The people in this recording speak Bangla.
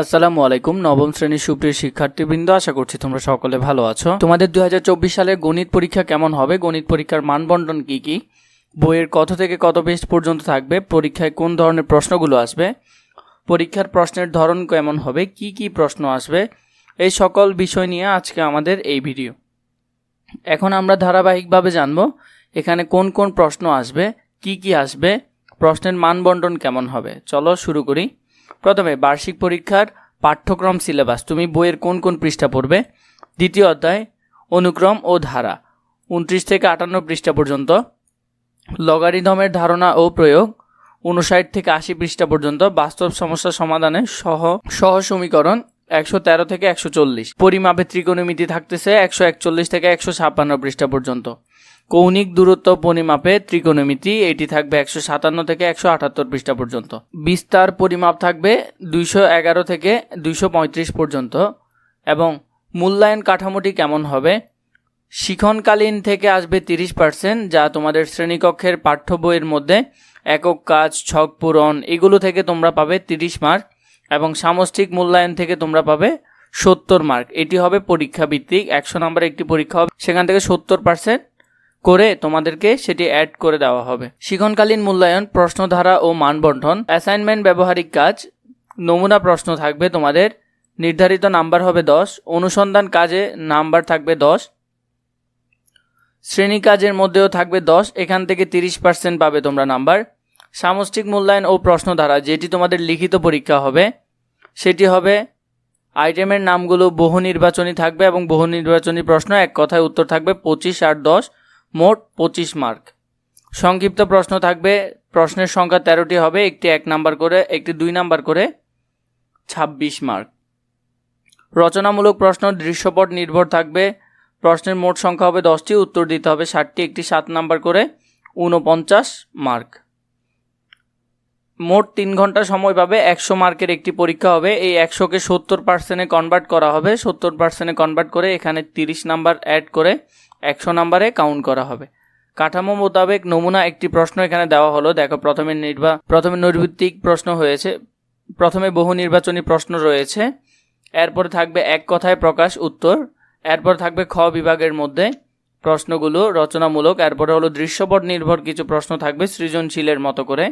আসসালামু আলাইকুম, নবম শ্রেণির সুপ্রিয় শিক্ষার্থীবৃন্দ, আশা করছি তোমরা সকলে ভালো আছো। তোমাদের দুই সালের গণিত পরীক্ষা কেমন হবে? গণিত পরীক্ষার মানবন্টন কি কি? বইয়ের কত থেকে কত পেজ পর্যন্ত থাকবে? পরীক্ষায় কোন ধরনের প্রশ্নগুলো আসবে? পরীক্ষার প্রশ্নের ধরন কেমন হবে? কি কি প্রশ্ন আসবে? এই সকল বিষয় নিয়ে আজকে আমাদের এই ভিডিও। এখন আমরা ধারাবাহিকভাবে জানব, এখানে কোন কোন প্রশ্ন আসবে, কি কি আসবে, প্রশ্নের মানবন্টন কেমন হবে। চলো শুরু করি। প্রথমে, বার্ষিক পরীক্ষার পাঠ্যক্রম সিলেবাস। তুমি বইয়ের কোন কোন পৃষ্ঠা পড়বে? দ্বিতীয় অধ্যায়, অনুক্রম ও ধারা। উনত্রিশ থেকে আটান্ন পৃষ্ঠা পর্যন্ত। লগারিধমের ধারণা ও প্রয়োগ। উনষাট থেকে আশি পৃষ্ঠা পর্যন্ত। বাস্তব সমস্যা সমাধানে সহ সহ সমীকরণ একশো তেরো থেকে একশো চল্লিশ। পরিমাপে ত্রিকোণমিতি থাকতেছে একশো একচল্লিশ থেকে একশো ছাপ্পান্ন পৃষ্ঠা পর্যন্ত। কৌণিক দূরত্ব পরিমাপে ত্রিকোণমিতি, এটি থাকবে একশো সাতান্ন থেকে একশো আটাত্তর পৃষ্ঠা পর্যন্ত। বিস্তার পরিমাপ থাকবে দুইশো এগারো থেকে দুইশো পঁয়ত্রিশ পর্যন্ত। এবং মূল্যায়ন কাঠামোটি কেমন হবে? শিখনকালীন থেকে আসবে তিরিশ পার্সেন্ট, যা তোমাদের শ্রেণীকক্ষের পাঠ্য বইয়ের মধ্যে একক কাজ, ছক পূরণ, এগুলো থেকে তোমরা পাবে তিরিশ মার্ক। এবং সামষ্টিক মূল্যায়ন থেকে তোমরা পাবে সত্তর মার্ক এটি হবে পরীক্ষা ভিত্তিক একশো নম্বরের একটি পরীক্ষা হবে। সেখান থেকে সত্তর পার্সেন্ট করে তোমাদেরকে সেটি অ্যাড করে দেওয়া হবে। শিখনকালীন মূল্যায়ন, প্রশ্নধারা ও মানবন্টন অ্যাসাইনমেন্ট ব্যবহারিক কাজ, নমুনা প্রশ্ন থাকবে তোমাদের, নির্ধারিত নাম্বার হবে দশ, অনুসন্ধান কাজে নাম্বার থাকবে দশ, শ্রেণি কাজের মধ্যেও থাকবে দশ, এখান থেকে তিরিশ পার্সেন্ট পাবে তোমরা নাম্বার সামষ্টিক মূল্যায়ন ও প্রশ্নধারা, যেটি তোমাদের লিখিত পরীক্ষা হবে, সেটি হবে আইটেমের নামগুলো বহু নির্বাচনী থাকবে এবং বহু নির্বাচনী প্রশ্ন, এক কথায় উত্তর থাকবে পঁচিশ আর দশ, মোট পঁচিশ মার্ক। সংক্ষিপ্ত প্রশ্ন থাকবে, প্রশ্নের সংখ্যা তেরোটি হবে, একটি এক নাম্বার করে, একটি দুই নাম্বার করে ছাব্বিশ মার্ক। রচনামূলক প্রশ্ন, দৃশ্যপট নির্ভর থাকবে, প্রশ্নের মোট সংখ্যা হবে দশটি, উত্তর দিতে হবে ষাটটি, একটি সাত নাম্বার করে ঊনপঞ্চাশ মার্ক। মোট তিন ঘণ্টা সময় পাবে, একশো মার্কের একটি পরীক্ষা হবে। এই একশোকে সত্তর পার্সেন্টে কনভার্ট করা হবে। সত্তর পার্সেন্টে কনভার্ট করে এখানে তিরিশ নাম্বার অ্যাড করে একশো নাম্বারে কাউন্ট করা হবে। কাঠামো মোতাবেক নমুনা একটি প্রশ্ন এখানে দেওয়া হলো। দেখো, প্রথমে নির্বা প্রথমে নৈর্ভিত্তিক প্রশ্ন হয়েছে। প্রথমে বহু নির্বাচনী প্রশ্ন রয়েছে। এরপরে থাকবে এক কথায় প্রকাশ উত্তর। এরপর থাকবে খ বিভাগের মধ্যে প্রশ্নগুলো রচনামূলক। এরপরে হলো দৃশ্যপট নির্ভর কিছু প্রশ্ন থাকবে সৃজনশীলের মতো করে।